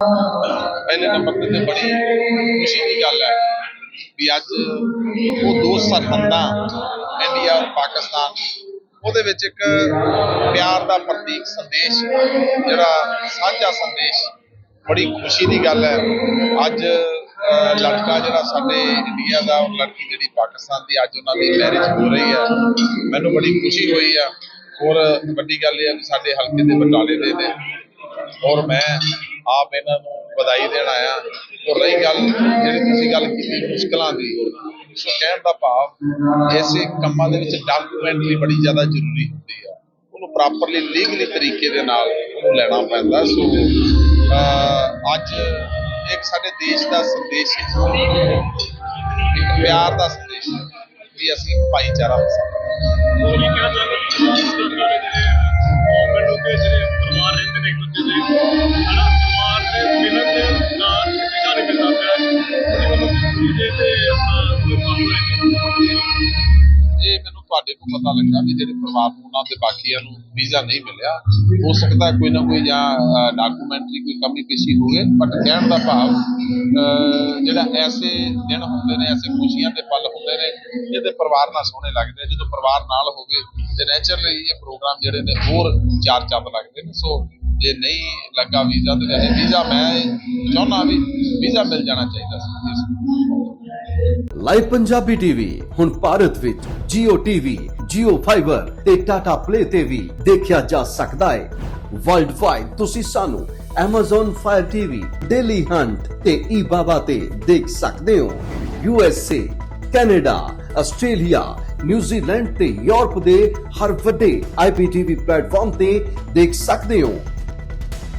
ਪਹਿਲੇ ਨੰਬਰ ਤੇ ਬੜੀ ਖੁਸ਼ੀ ਦੀ ਗੱਲ ਹੈ ਵੀ ਅੱਜ ਉਹ ਦੋ ਸਰਹੰਦਾਂ, ਇੰਡੀਆ ਔਰ ਪਾਕਿਸਤਾਨ, ਉਹਦੇ ਵਿੱਚ ਇੱਕ ਪਿਆਰ ਦਾ ਪ੍ਰਤੀਕ ਸੰਦੇਸ਼, ਜਿਹੜਾ ਸਾਂਝਾ ਸੰਦੇਸ਼, ਬੜੀ ਖੁਸ਼ੀ ਦੀ ਗੱਲ ਹੈ। ਅੱਜ ਲੜਕਾ ਜਿਹੜਾ ਸਾਡੇ ਇੰਡੀਆ ਦਾ ਔਰ ਲੜਕੀ ਜਿਹੜੀ ਪਾਕਿਸਤਾਨ ਦੀ ਅੱਜ ਉਹਨਾਂ ਦੀ ਮੈਰਿਜ ਹੋ ਰਹੀ ਹੈ, ਮੈਨੂੰ ਬੜੀ ਖੁਸ਼ੀ ਹੋਈ ਆ। ਔਰ ਵੱਡੀ ਗੱਲ ਇਹ ਹੈ ਵੀ ਸਾਡੇ ਹਲਕੇ ਦੇ ਬਟਾਲੇ ਦੇ ਨੇ। ਔਰ ਮੈਂ ਆਪ ਇਹਨਾਂ ਨੂੰ ਵਧਾਈ ਦੇਣ ਆਇਆ। ਔਰ ਰਹੀ ਗੱਲ ਜਿਹੜੀ ਤੁਸੀਂ ਗੱਲ ਕੀਤੀ, ਮੁਸ਼ਕਲਾਂ ਦੀ। ਸੋ ਕਹਿਣ ਦਾ ਭਾਵ ਐਸੇ ਕੰਮਾਂ ਦੇ ਵਿੱਚ ਡਾਕੂਮੈਂਟਰੀ ਬੜੀ ਜ਼ਿਆਦਾ ਜ਼ਰੂਰੀ ਹੁੰਦੀ ਆ। ਉਹਨੂੰ ਪ੍ਰੋਪਰਲੀ ਲੀਗਲੀ ਤਰੀਕੇ ਦੇ ਨਾਲ ਉਹਨੂੰ ਲੈਣਾ ਪੈਂਦਾ। ਸੋ ਅੱਜ ਇੱਕ ਸਾਡੇ ਦੇਸ਼ ਦਾ ਸੰਦੇਸ਼ ਹੈ। ਇੱਕ ਪਿਆਰ ਦਾ ਸੰਦੇਸ਼ ਹੈ ਵੀ ਅਸੀਂ ਭਾਈਚਾਰਾ ਵਸਾਉਂਦੇ ਹਾਂ ਮੈਨੂੰ ਕਿ ਜਿਹੜੇ ਪਰਿਵਾਰ ਰਹਿੰਦੇ ਨੇ ਇੱਕ ਦੂਜੇ ਦੇ, ਹਨਾ? ਪਰਿਵਾਰ ਦੇ ਨਾਲ ਵੀਜ਼ਾ ਨਹੀਂ ਮਿਲਦਾ ਪਿਆ ਉਹਦੇ ਵੱਲੋਂ ਤੇ ਆਪਣਾ ਕੋਈ ਕੰਮ ਇਹ ਮੈਨੂੰ ਤੁਹਾਡੇ ਕੋਲ ਪਤਾ ਲੱਗਾ ਵੀ ਜਿਹੜੇ ਪਰਿਵਾਰ ਨੂੰ ਉਹਨਾਂ ਦੇ ਬਾਕੀਆਂ ਨੂੰ ਵੀਜ਼ਾ ਨਹੀਂ ਮਿਲਿਆ, ਹੋ ਸਕਦਾ ਕੋਈ ਨਾ ਕੋਈ ਜਾਂ ਡਾਕੂਮੈਂਟਰੀ ਕੋਈ ਕਮੀ ਪੇਸ਼ੀ ਹੋਵੇ ਬਟ ਕਹਿਣ ਦਾ ਭਾਵ ਜਿਹੜਾ ਐਸੇ ਦਿਨ ਹੁੰਦੇ ਨੇ, ਐਸੇ ਖੁਸ਼ੀਆਂ ਦੇ ਪਲ ਹੁੰਦੇ ਨੇ, ਜਿਹਦੇ ਪਰਿਵਾਰ ਨਾਲ ਸੋਹਣੇ ਲੱਗਦੇ ਆ। ਜਦੋਂ ਪਰਿਵਾਰ ਨਾਲ ਹੋਵੇ, ਤੇ ਨੇਚਰਲੀ ਇਹ ਪ੍ਰੋਗਰਾਮ ਜਿਹੜੇ ਨੇ ਹੋਰ ਚਾਰ ਚੰਦ ਲੱਗਦੇ ਨੇ ਸੋ ਜੇ ਨਹੀਂ ਲੱਗਾ ਵੀਜ਼ਾ ਤੇ ਵੈਸੇ ਵੀਜ਼ਾ ਮੈਂ ਚਾਹੁੰਦਾ ਵੀ ਵੀਜ਼ਾ ਮਿਲ ਜਾਣਾ ਚਾਹੀਦਾ ਸੀ ਲਾਈਵ ਪੰਜਾਬੀ ਟੀਵੀ ਹੁਣ ਭਾਰਤ ਵਿੱਚ Jio TV, Jio Fiber ਤੇ Tata Play ਤੇ ਵੀ ਦੇਖਿਆ ਜਾ ਸਕਦਾ ਹੈ। ਵਰਲਡ ਵਾਈਡ ਤੁਸੀਂ ਸਾਨੂੰ Amazon Fire TV, Daily Hunt ਤੇ eBaba ਤੇ ਦੇਖ ਸਕਦੇ ਹੋ। USA, Canada, Australia, New Zealand ਤੇ ਯੂਰਪ ਦੇ ਹਰ ਵੱਡੇ IPTV ਪਲੇਟਫਾਰਮ ਤੇ ਦੇਖ ਸਕਦੇ ਹੋ।